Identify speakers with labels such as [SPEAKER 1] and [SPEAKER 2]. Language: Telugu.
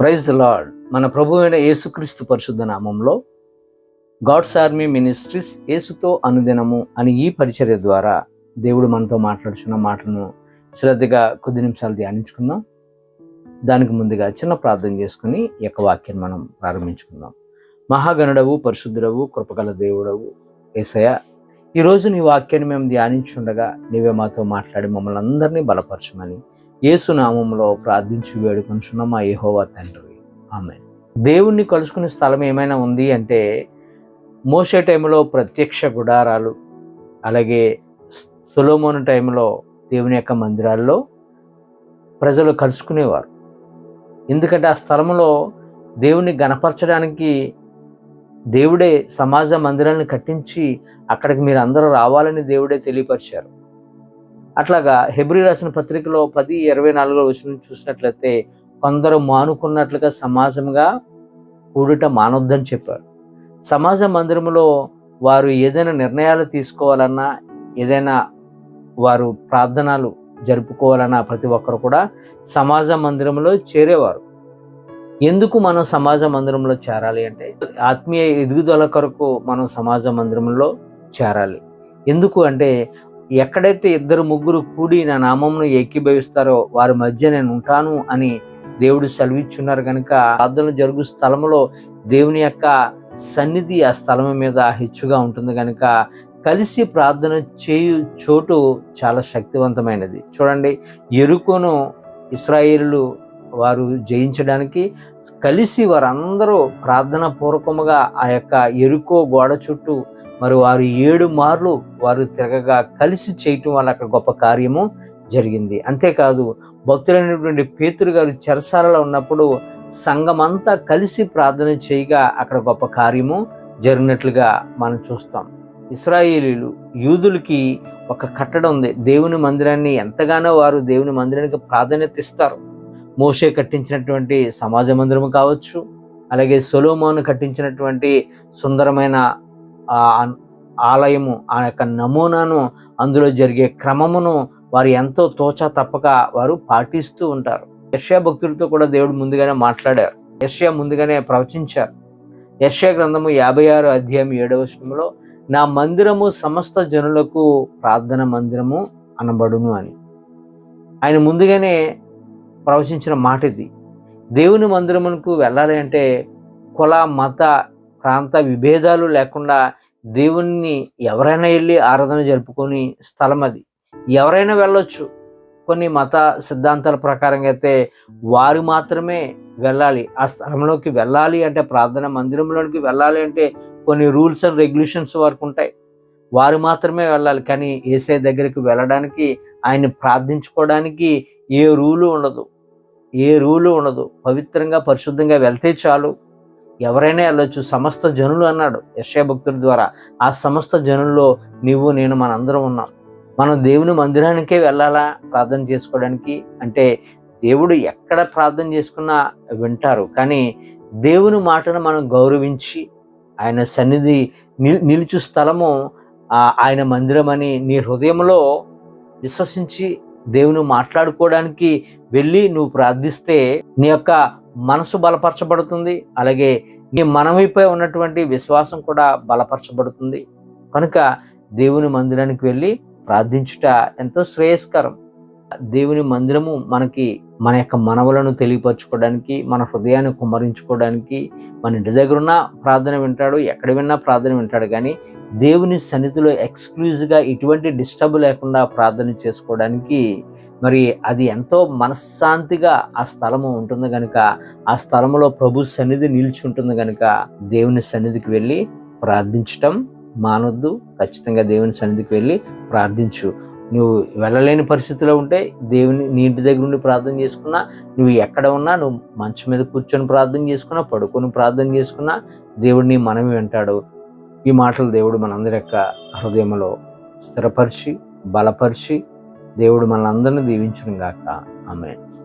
[SPEAKER 1] Praise the lord. మన ప్రభు అయిన యేసుక్రీస్తు పరిశుద్ధ నామంలో గాడ్స్ ఆర్మీ మినిస్ట్రీస్ యేసుతో అనుదినము అని ఈ పరిచర్య ద్వారా దేవుడు మనతో మాట్లాడుచున్న మాటను శ్రద్ధగా కొద్ది నిమిషాలు ధ్యానించుకుందాం. దానికి ముందుగా చిన్న ప్రార్థన చేసుకుని ఈ యొక్క వాక్యాన్ని మనం ప్రారంభించుకుందాం. మహాగణుడవు పరిశుద్ధుడవు కృపగల దేవుడవు ఏసయ ఈరోజు నీ వాక్యాన్ని మేము ధ్యానించుండగా నీవే మాతో మాట్లాడి మమ్మల్ని అందరినీ బలపరచమని యేసు నామంలో ప్రార్థించి వేడుకొంచున్న. మా యెహోవా తండ్రి. ఆమె దేవుణ్ణి కలుసుకునే స్థలం ఏమైనా ఉంది అంటే మోసే టైంలో ప్రత్యక్ష గుడారాలు అలాగే సులోమోన టైంలో దేవుని యొక్క మందిరాల్లో ప్రజలు కలుసుకునేవారు. ఎందుకంటే ఆ స్థలంలో దేవుని గణపరచడానికి దేవుడే సమాజ మందిరాలను కట్టించి అక్కడికి మీరు అందరూ రావాలని దేవుడే తెలియపరిచారు. అట్లాగా హెబ్రి రాసిన పత్రికలో పది ఇరవై నాలుగో వచ్చిన చూసినట్లయితే కొందరు మానుకున్నట్లుగా సమాజంగా కూడుట మానొద్దని చెప్పారు. సమాజ మందిరంలో వారు ఏదైనా నిర్ణయాలు తీసుకోవాలన్నా ఏదైనా వారు ప్రార్థనలు జరుపుకోవాలన్నా ప్రతి ఒక్కరు కూడా సమాజ మందిరంలో చేరేవారు. ఎందుకు మనం సమాజ మందిరంలో చేరాలి అంటే ఆత్మీయ ఎదుగుదల కొరకు మనం సమాజ మందిరంలో చేరాలి. ఎందుకు అంటే ఎక్కడైతే ఇద్దరు ముగ్గురు కూడి నా నామంను ఏకీభవిస్తారో వారి మధ్య నేను ఉంటాను అని దేవుడు సెలవిచ్చున్నారు కనుక ప్రార్థనలు జరుగు స్థలంలో దేవుని యొక్క సన్నిధి ఆ స్థలం మీద హెచ్చుగా ఉంటుంది కనుక కలిసి ప్రార్థన చేయు చోటు చాలా శక్తివంతమైనది. చూడండి ఎరుకోను ఇస్రాయిలు వారు జయించడానికి కలిసి వారందరూ ప్రార్థన పూర్వకముగా ఆ యొక్క ఎరుకో గోడ చుట్టూ మరి వారు ఏడు మార్లు వారు తిరగగా కలిసి చేయటం వల్ల అక్కడ గొప్ప కార్యము జరిగింది. అంతేకాదు భక్తులైనటువంటి పేతురు గారు చెరసాలలో ఉన్నప్పుడు సంఘమంతా కలిసి ప్రార్థన చేయగా అక్కడ గొప్ప కార్యము జరిగినట్లుగా మనం చూస్తాం. ఇస్రాయేలీలు యూదులకి ఒక కట్టడం ఉంది. దేవుని మందిరాన్ని ఎంతగానో వారు దేవుని మందిరానికి ప్రాధాన్యత ఇస్తారు. మోషే కట్టించినటువంటి సమాజ మందిరము కావచ్చు అలాగే సొలోమోను కట్టించినటువంటి సుందరమైన ఆ ఆలయము ఆ యొక్క నమూనాను అందులో జరిగే క్రమమును వారు ఎంతో తోచా తప్పక వారు పాటిస్తూ ఉంటారు. యష్యా భక్తులతో కూడా దేవుడు ముందుగానే మాట్లాడారు. యష్యా ముందుగానే ప్రవచించారు. యష్యా గ్రంథము యాభై ఆరు అధ్యాయం ఏడవ శ్రమంలో నా మందిరము సమస్త జనులకు ప్రార్థన మందిరము అనబడును అని. ఆయన ముందుగానే ప్రవచించిన మాట ఇది దేవుని మందిరమునకు వెళ్ళాలి అంటే కుల మత ప్రాంత విభేదాలు లేకుండా దేవుణ్ణి ఎవరైనా వెళ్ళి ఆరాధన జరుపుకొని స్థలం అది. ఎవరైనా వెళ్ళొచ్చు. కొన్ని మత సిద్ధాంతాల ప్రకారంగా అయితే వారు మాత్రమే వెళ్ళాలి. ఆ స్థలంలోకి వెళ్ళాలి అంటే ప్రార్థన మందిరంలోకి వెళ్ళాలి అంటే కొన్ని రూల్స్ అండ్ రెగ్యులేషన్స్ వరకు ఉంటాయి. వారు మాత్రమే వెళ్ళాలి. కానీ ఏసే దగ్గరికి వెళ్ళడానికి ఆయన్ని ప్రార్థించుకోవడానికి ఏ రూలు ఉండదు. ఏ రూలు ఉండదు. పవిత్రంగా పరిశుద్ధంగా వెళ్తే చాలు. ఎవరైనా వెళ్ళొచ్చు. సమస్త జనులు అన్నాడు యశ్యా భక్తుల ద్వారా. ఆ సమస్త జనుల్లో నీవు నేను మనందరం ఉన్నాం. మనం దేవుని మందిరానికే వెళ్ళాలా? ప్రార్థన చేసుకోవడానికి? అంటే దేవుడు ఎక్కడ ప్రార్థన చేసుకున్నా వింటారు. కానీ దేవుని మాటను మనం గౌరవించి ఆయన సన్నిధి నిల్ నిలుచు స్థలము ఆయన మందిరం అని నీ హృదయంలో విశ్వసించి దేవుని మాట్లాడుకోవడానికి వెళ్ళి నువ్వు ప్రార్థిస్తే నీ యొక్క మనసు బలపరచబడుతుంది. అలాగే నీ మనమిపై ఉన్నటువంటి విశ్వాసం కూడా బలపరచబడుతుంది. కనుక దేవుని మందిరానికి వెళ్ళి ప్రార్థించుట ఎంతో శ్రేయస్కరం. దేవుని మందిరము మనకి మన యొక్క మనవలను తెలియపరచుకోవడానికి మన హృదయాన్ని కుమ్మరించుకోవడానికి మన ఇంటి దగ్గర ఉన్న ప్రార్థన వింటాడు ఎక్కడ విన్నా ప్రార్థన వింటాడు. కానీ దేవుని సన్నిధిలో ఎక్స్క్లూజివ్గా ఎటువంటి డిస్టర్బ్ లేకుండా ప్రార్థన చేసుకోవడానికి మరి అది ఎంతో మనశ్శాంతిగా ఆ స్థలము ఉంటుంది కనుక ఆ స్థలంలో ప్రభు సన్నిధి నిలిచి ఉంటుంది కనుక దేవుని సన్నిధికి వెళ్ళి ప్రార్థించటం మానొద్దు. ఖచ్చితంగా దేవుని సన్నిధికి వెళ్ళి ప్రార్థించు. నువ్వు వెళ్ళలేని పరిస్థితిలో ఉంటే దేవుని నీ ఇంటి దగ్గర నుండి ప్రార్థన చేసుకున్నా నువ్వు ఎక్కడ ఉన్నా నువ్వు మంచం మీద కూర్చొని ప్రార్థన చేసుకున్నా పడుకొని ప్రార్థన చేసుకున్నా దేవుడిని మనమే వింటాడు. ఈ మాటలు దేవుడు మనందరి యొక్క హృదయంలో స్థిరపరిచి బలపరిచి దేవుడు మనందరిని దీవించును గాక ఆమె